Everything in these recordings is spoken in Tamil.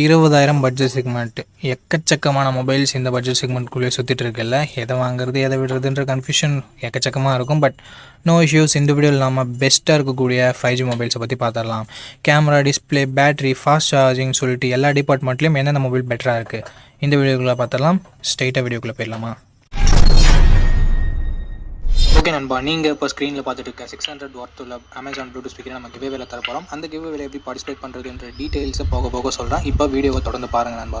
இருபதாயிரம் பட்ஜெட் செக்மெண்ட் எக்கச்சக்கமான மொபைல்ஸ் இந்த பட்ஜெட் செக்மெண்ட்குள்ளே சுற்றிட்டு இருக்குல்ல? எதை வாங்குறது எதை விடுறதுன்ற கன்ஃபியூஷன் எக்கச்சக்கமாக இருக்கும். பட் நோ இஷ்யூஸ் இந்த வீடியோ நம்ம பெஸ்ட்டாக இருக்கக்கூடிய ஃபைவ் ஜி மொபைல்ஸை பற்றி பார்த்துடலாம் camera display battery fast charging சொல்லிட்டு எல்லா டிபார்ட்மெண்ட்லேயும் என்னென்ன மொபைல் பெட்டராக இருக்குது இந்த வீடியோக்குள்ளே பார்த்துடலாம் ஸ்ட்ரைட்டாக வீடியோக்குள்ளே போயிடலாமா? ஓகே நண்பா நீங்கள் இப்போ ஸ்க்ரீனில் பார்த்துட்டு இருக்க சிக்ஸ் ஹண்ட்ரட் ஒர்த் உள்ள அமேசான் ப்ளூடூத் ஸ்பீக்கரை நம்ம கிவேவேல தர போகிறோம் அந்த கிவேவேல எப்படி பார்ட்டிசிபேட் பண்ணுறதுன்ற டீட்டெயில்ஸை போக போக சொல்கிறேன் இப்போ வீடியோவை தொடர்ந்து பாருங்கள் நண்பா.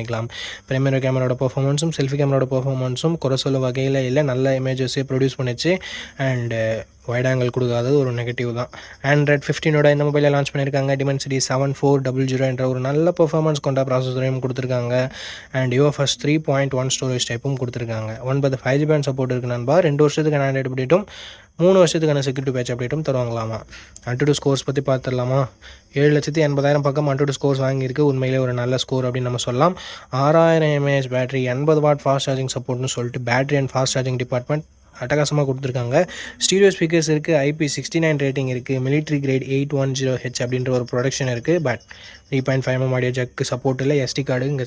பண்ணிக்கலாம். ப்ரைமரி கேமராவோட பர்ஃபார்மன்ஸும் செல்ஃபி கேமராவோட பர்ஃபார்மன்ஸும் குறை சொல்ல வகையில் இல்லை. நல்ல இமேஜஸே ப்ரொடியூஸ் பண்ணிச்சு. அண்டு வைட் ஆங்கிள் கொடுக்காதது ஒரு நெகட்டிவ் தான். ஆண்ட்ராய்ட் ஃபிஃப்டீனோட இந்த மொபைலில் லான்ச் பண்ணியிருக்காங்க. Dimensity seven four double zero என்ற ஒரு நல்ல பர்ஃபார்மன்ஸ் கொண்ட ப்ராசஸரையும் கொடுத்துருக்காங்க. And UFS three point one storage டைப்பும் கொடுத்துருக்காங்க. ஒன்பது ஃபைவ் ஜி சப்போர்ட் இருக்கு நண்பா. ரெண்டு வருஷத்துக்கு ஆண்ட்ராய்டு அப்டேட்டும் மூணு வருஷத்துக்கான செக்யூரிட்டி பேட்ச் அப்டேட்டும் தருவாங்களாமா? அன்டு ஸ்கோர்ஸ் பற்றி பார்த்துடலாமா ஏழு லட்சத்தி எண்பதாயிரம் பக்கம் அன்டு ஸ்கோர்ஸ் வாங்கியிருக்கு. உண்மையிலே ஒரு நல்ல ஸ்கோர் அப்படின்னு நம்ம சொல்லலாம். ஆறாயிரம் எம்ஏஹெச் பேட்டரி எண்பது வாட் ஃபாஸ்ட் சார்ஜிங் சப்போர்ட்னு சொல்லிட்டு battery and fast charging department அட்டகாசமாக கொடுத்துருக்காங்க. ஸ்டீரியோ ஸ்பீக்கர்ஸ் இருக்குது ஐபி சிக்ஸ்டி நைன் ரேட்டிங் இருக்குது military grade eight one zero H அப்படின்ற ஒரு ப்ரொடக்ஷன் இருக்குது but three point five M audio jack support இல்லை எஸ்டி கார்டு இங்கே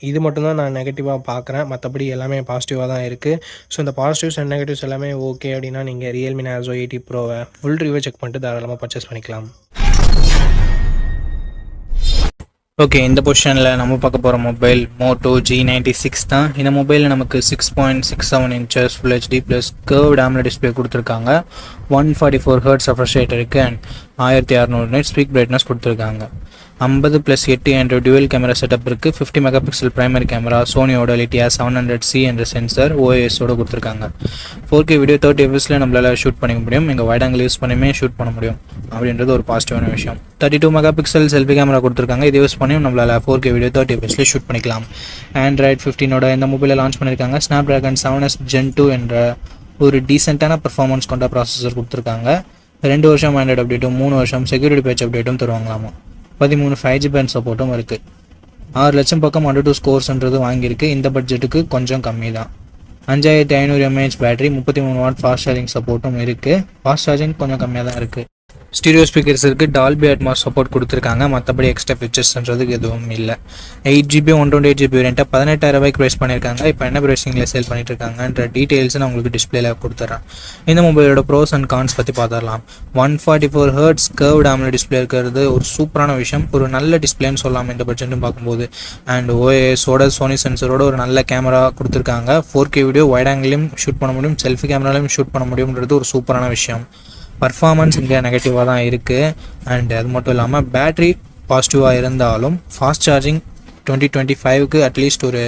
இது மட்டும்தான் நான் நெகட்டிவாக பார்க்குறேன். மற்றபடி எல்லாமே பாசிட்டிவாக தான் இருக்குது ஸோ இந்த பாசிட்டிவ்ஸ் அண்ட் நெகட்டிவ்ஸ் எல்லாமே ஓகே அப்படின்னா நீங்கள் ரியல்மி நேசோ எயிட்டி ப்ரோவை ஃபுல் ரிவ்யூ செக் பண்ணிட்டு தாராளமாக பர்ச்சேஸ் பண்ணிக்கலாம். ஓகே இந்த பொசிஷனில் நம்ம பார்க்க போகிற mobile Moto G ninety six தான். இந்த மொபைலில் நமக்கு six point six seven inches full HD plus curve டேம்ல display கொடுத்துருக்காங்க. One forty four hertz refresh rate இருக்குது அண்ட் ஆயிரத்தி அறநூறு நைட் ஸ்பீக் பிரைட்னஸ் கொடுத்துருக்காங்க. ஐம்பது ப்ளஸ் எட்டு என்ற டுவெல் கேமரா செட்டப் இருக்குது fifty mega pixel primary camera சோனியோட Lytia seven hundred C என்ற சென்சர் ஓஎஸோட கொடுத்துருக்காங்க. ஃபோர் கே வீடியோ தேர்ட்டி எஃப்எஸில் நம்மளால் ஷூட் பண்ணிக்க முடியும். எங்கள் வைட் ஆங்கிள் யூஸ் பண்ணியுமே ஷூட் பண்ண முடியும். அப்படின்றது ஒரு பாசிட்டிவான விஷயம். Thirty two mega pixel selfie camera கொடுத்துருக்காங்க. இது யூஸ் பண்ணியும் நம்மளால் ஃபோர் கே வீடியோ தேர்ட்டி எஃப்எஸில் ஷூட் பண்ணிக்கலாம். ஆண்ட்ராய்ட் ஃபிஃப்டினோட இந்த மொபைலில் லான்ச் பண்ணியிருக்காங்க. Snapdragon seven S Gen two என்ற ஒரு டீசெண்டான பர்ஃபார்மன்ஸ் கொண்ட ப்ராசஸர் கொடுத்துருக்காங்க. ரெண்டு வருஷம் ஆண்ட்ராய்டு அப்டேட்டும் மூணு வருஷம் செக்யூரிட்டி பேட்ச் அப்டேட்டும் தருவாங்களாமா? பதிமூணு ஃபைவ் ஜி பேண்ட் சப்போர்ட்டும் இருக்குது ஆறு லட்சம் பக்கம் அண்டர் டூ ஸ்கோர்ஸ்ன்றது வாங்கியிருக்கு. இந்த பட்ஜெட்டுக்கு கொஞ்சம் கம்மி தான் அஞ்சாயிரத்தி ஐநூறு எம்ஏஹெச் பேட்டரி முப்பத்தி மூணு வாட் ஃபாஸ்ட் சார்ஜிங் சப்போர்ட்டும் இருக்குது ஃபாஸ்ட் சார்ஜிங் கொஞ்சம் கம்மியாக தான் இருக்குது ஸ்டீரியோ ஸ்பீக்கர்ஸ் இருக்குது டால்பி அட்மாஸ் சப்போர்ட் கொடுத்துருக்காங்க. மற்றபடி எக்ஸ்ட்ரா ஃபீச்சர்ஸ்ன்றதுக்கு எதுவும் இல்லை. Eight GB one twenty eight GB ரெண்ட்டாக பதினெட்டாயிரம் ரூபாய்க்கு ப்ரைஸ் பண்ணியிருக்காங்க இப்போ என்ன ப்ரைஸிங்கில் சேல் பண்ணிட்டு இருக்காங்கன்ற டீட்டெயில்ஸ் நான் உங்களுக்கு டிஸ்பிளேல கொடுத்துட்றேன் இந்த மொபைலோட ப்ரோஸ் அண்ட் கான்ஸ் பற்றி பார்த்துடலாம் one forty four hertz curve டேமில் டிஸ்பிளே இருக்கிறது ஒரு சூப்பரான விஷயம். ஒரு நல்ல டிஸ்பிளேன்னு சொல்லலாம் இந்த பட்ஜெட்டும் பார்க்கும்போது. அண்ட் ஓஎஸோட சோனி சென்சரோட ஒரு நல்ல கேமரா கொடுத்துருக்காங்க. ஃபோர் கே வீடியோ வைட் ஆங்கிலையும் ஷூட் பண்ண முடியும். செல்ஃபி கேமராலையும் ஷூட் பண்ண முடியும்ன்றது ஒரு சூப்பரான விஷயம். பர்ஃபார்மன்ஸ் இங்கே நெகட்டிவாக தான் இருக்குது அண்ட் அது மட்டும் இல்லாமல் பேட்ரி பாசிட்டிவாக இருந்தாலும் ஃபாஸ்ட் சார்ஜிங் டுவெண்ட்டி டுவெண்ட்டி ஃபைவ்க்கு அட்லீஸ்ட் ஒரு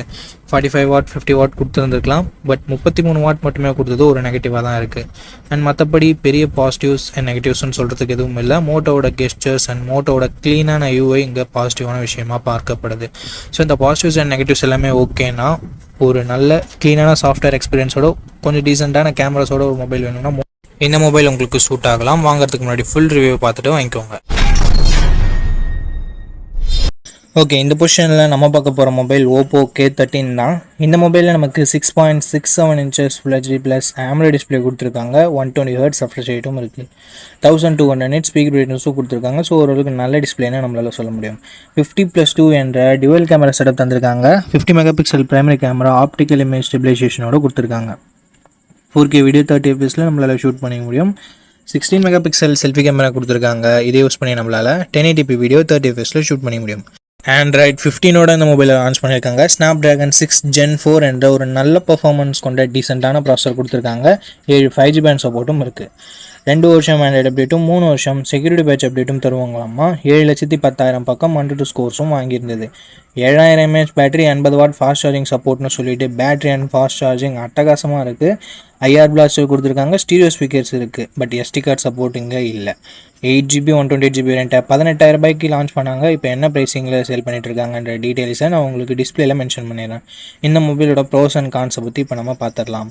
forty five watt fifty watt கொடுத்துருந்துருக்கலாம். But முப்பத்தி மூணு வாட் மட்டுமே கொடுத்தது ஒரு நெகட்டிவாக தான் இருக்குது அண்ட் மற்றபடி பெரிய பாசிட்டிவ்ஸ் அண்ட் நெகட்டிவ்ஸ்னு சொல்கிறதுக்கு எதுவும் இல்லை. மோட்டோவோட கெஸ்டர்ஸ் அண்ட் மோட்டோவோட க்ளீனான யூஐ இங்கே பாசிட்டிவான விஷயமா பார்க்கப்படுது. ஸோ இந்த பாசிட்டிவ்ஸ் அண்ட் நெகட்டிவ்ஸ் எல்லாமே ஓகேனா ஒரு நல்ல க்ளீனான சாஃப்ட்வேர் எக்ஸ்பீரியன்ஸோட கொஞ்சம் டீசெண்டான கேமராஸோட ஒரு மொபைல் வேணும்னா இந்த மொபைல் உங்களுக்கு சூட் ஆகலாம். வாங்குறதுக்கு முன்னாடி ஃபுல் ரிவ்யூ பார்த்துட்டு வாங்கிக்கோங்க. ஓகே இந்த பொசிஷனில் நம்ம பார்க்க போகிற மொபைல் ஓப்போ கே தேர்ட்டின் தான். இந்த மொபைலில் நமக்கு six point six seven inches full HD plus AMOLED display கொடுத்துருக்காங்க. ஒன் டுவெண்ட்டி ஹர்ட்ஸ் ரெஃப்ரெஷ் ரேட்டும் இருக்குது thousand two hundred nits peak ரேட்ஸும் கொடுத்துருக்காங்க. ஸோ ஓரளவுக்கு நல்ல டிஸ்பிளேன்னு நம்மளால சொல்ல முடியும். ஃபிஃப்டி ப்ளஸ் டூ என்ற டியூவல் கேமரா செட்டப் தந்திருக்காங்க. Fifty mega pixel primary camera optical image ஸ்டெபிலைசேஷனோட கொடுத்துருக்காங்க. ஃபோர் கே வீடியோ தேர்ட்டி எஃப்எஸில் நம்மளால் ஷூட் பண்ணிக்க முடியும். Sixteen mega pixel selfie camera கொடுத்துருக்காங்க. இதை யூஸ் பண்ணி நம்மளால் ten eighty p video thirty எஃப்எஸில் shoot பண்ணிக்க முடியும். ஆண்ட்ராய்ட் ஃபிஃப்டீனோட இந்த மொபைலை லான்ச் பண்ணியிருக்காங்க. Snapdragon six Gen four என்ற ஒரு நல்ல பர்ஃபார்மன்ஸ் கொண்ட டீசெண்டான ப்ராசஸர் கொடுத்துருக்காங்க. ஏழு ஃபைவ் ஜி பேண்ட் சப்போர்ட்டும் இருக்குது ரெண்டு வருஷம் ஆண்ட்ராய்டு அப்டேட்டும் மூணு வருஷம் செக்யூரிட்டி பேட்ச் அப்டேட்டும் தருவாங்களாமா ஏழு லட்சத்தி பத்தாயிரம் பக்கம் ஹண்ட்ரட் ஸ்கோர்ஸும் வாங்கியிருந்தது. ஏழாயிரம் எம்ஏஹெச் பேட்டரி எண்பது வாட் ஃபாஸ்ட் சார்ஜிங் சப்போர்ட்னு சொல்லிட்டு பேட்டரி அண்ட் ஃபாஸ்ட் சார்ஜிங் அட்டகாசமாக இருக்குது ஐஆர் பிளாஸ்டர் கொடுத்துருக்காங்க ஸ்டீரியோ ஸ்பீக்கர்ஸ் இருக்குது பட் எஸ்டி கார்டு சப்போர்ட் இங்கே இல்லை. Eight GB one twenty GB ரெண்டை பதினெட்டாயிரம் ரூபாய்க்கு லான்ச் பண்ணாங்க. இப்போ என்ன ப்ரைஸிங்கில் சேல் பண்ணிட்டு இருக்காங்கன்ற டீட்டெயில்ஸை நான் உங்களுக்கு டிஸ்பிளேல மென்ஷன் பண்ணிடுறேன். இந்த மொபைலோட ப்ரோஸ் அண்ட் கான்ஸை பற்றி இப்போ நம்ம பார்த்துடலாம்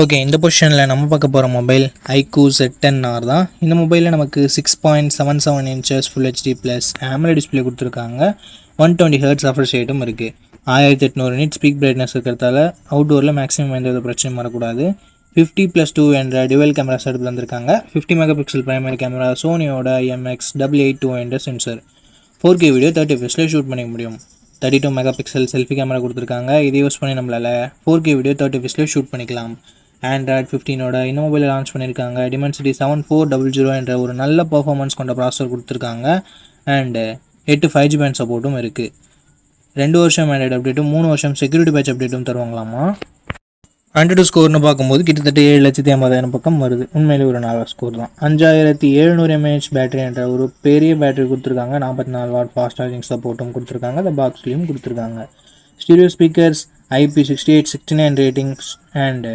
ஓகே இந்த பொசிஷனில் நம்ம பார்க்க போகிற mobile iQOO Z ten R தான். இந்த மொபைலில் நமக்கு six point seven seven inches full HD plus AMOLED display கொடுத்துருக்காங்க. ஒன் டுவெண்ட்டி ஹர்ட்ஸ் ஆஃபர் ஷேட்டும் இருக்குது ஆயிரத்தி எட்நூறு நிட் ஸ்பீக் பிரைட்னஸ் இருக்கிறதால அவுட்டோரில் மேக்ஸிமம் எந்த ஒரு பிரச்சனையும் வரக்கூடாது. ஃபிஃப்டி ப்ளஸ் டூ என்ற டுவெல் கேமரா செட்டப் வந்திருக்காங்க. Fifty mega pixel primary camera சோனியோட MX double eight two என்ற sensor four K video thirty ஃபிஃப்ஸில் shoot பண்ணிக்க முடியும். Thirty two mega pixel selfie camera கொடுத்துருக்காங்க. இதை யூஸ் பண்ணி நம்மளால் ஃபோர் கே வீடியோ தேர்ட்டி ஃபிஃப்ஸில் ஷூட் பண்ணிக்கலாம். ஆண்ட்ராய்ட் ஃபிஃப்டீனோட இந்த மொபைலை லான்ச் பண்ணியிருக்காங்க Dimensity seven four double zero என்ற ஒரு நல்ல பர்ஃபார்மன்ஸ் கொண்ட ப்ராசஸர் கொடுத்துருக்காங்க. அண்டு எட்டு ஃபைவ் ஜி பேண்ட் சப்போர்ட்டும் இருக்குது ரெண்டு வருஷம் ஆண்ட்ராய்டு அப்டேட்டும் மூணு வருஷம் செக்யூரிட்டி பேட்ச் அப்டேட்டும் தருவாங்களாமா? ஹண்ட்ரட் ஸ்கோர்னு பார்க்கும்போது கிட்டத்தட்ட ஏழு லட்சத்தி ஐம்பதாயிரம் பக்கம் வருது. உண்மையிலே ஒரு நல்ல ஸ்கோர் தான். அஞ்சாயிரத்தி எழுநூறு எம்ஏஹெச் பேட்டரி என்ற ஒரு பெரிய பேட்டரி கொடுத்துருக்காங்க. நாற்பத்தி நாலு வாட் ஃபாஸ்ட் சார்ஜிங் சப்போர்ட்டும் கொடுத்துருக்காங்க. அந்த பாக்ஸ்லேயும் கொடுத்துருக்காங்க. Stereo speakers IP sixty eight sixty nine ratings and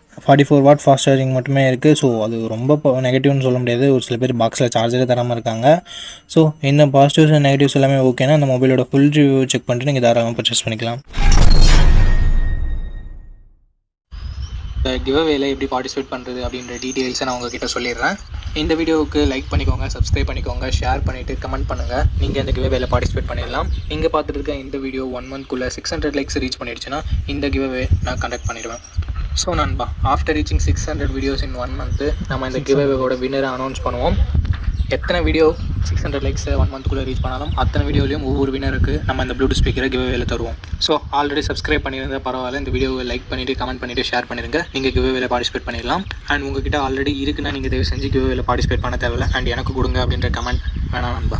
Forty four watt fast charging மட்டுமே இருக்குது ஸோ அது ரொம்ப நெகட்டிவ்னு சொல்ல முடியாது. ஒரு சில பேர் பாக்ஸில் சார்ஜரே தராமல் இருக்காங்க. ஸோ இந்த பாசிட்டிவ்ஸ் அண்ட் நெகட்டிவ்ஸ் எல்லாமே ஓகேனா அந்த மொபைலோட ஃபுல் ரிவ்யூ செக் பண்ணிட்டு நீங்கள் தாராளமாக பர்ச்சேஸ் பண்ணிக்கலாம். இந்த கிவ்அவேல எப்படி பார்ட்டிசிபேட் பண்ணுறது அப்படின்ற டீட்டெயில்ஸை நான் உங்ககிட்ட சொல்லிடுறேன். இந்த வீடியோவுக்கு லைக் பண்ணிக்கோங்க சப்ஸ்கிரைப் பண்ணிக்கோங்க ஷேர் பண்ணிவிட்டு கமெண்ட் பண்ணுங்கள் நீங்கள் இந்த கிவ்அவேல பார்ட்டிசிபேட் பண்ணிடலாம். இங்கே பார்த்துட்டு இருக்க இந்த வீடியோ ஒன் மந்த்க்குள்ளே சிக்ஸ் ஹண்ட்ரட் லைக்ஸ் ரீச் பண்ணிடுச்சுன்னா இந்த கிவ்அவே நான் கண்டக்ட் பண்ணிடுவேன். ஸோ நண்பா after reaching six hundred videos in one month நம்ம இந்த கிவ்அவேவோட வின்னரை அனௌன்ஸ் பண்ணுவோம். எத்தனை video six hundred likes one மந்த்க்குள்ளே reach பண்ணாலும் அத்தனை வீடியோலையும் ஒவ்வொரு வினருக்கு நம்ம இந்த ப்ளூடூத் ஸ்பீக்கரை கிவ்அவேல தருவோம். ஸோ ஆல்ரெடி சப்ஸ்கிரைப் பண்ணியிருந்தா பரவாயில்ல. இந்த வீடியோவை லைக் பண்ணிவிட்டு கமெண்ட் பண்ணிவிட்டு ஷேர் பண்ணிடுங்க நீங்கள் கிவ்அவேல பார்ட்டிசிபேட் பண்ணிடலாம். அண்ட் உங்ககிட்ட ஆல்ரெடி இருக்குன்னா நீங்கள் தயவு செஞ்சு கிவ்அவேல பார்ட்டிசிபேட் பண்ண தேவையில்ல. அண்ட் எனக்கு கொடுங்க அப்படின்ற கமெண்ட் வேணாம் நண்பா.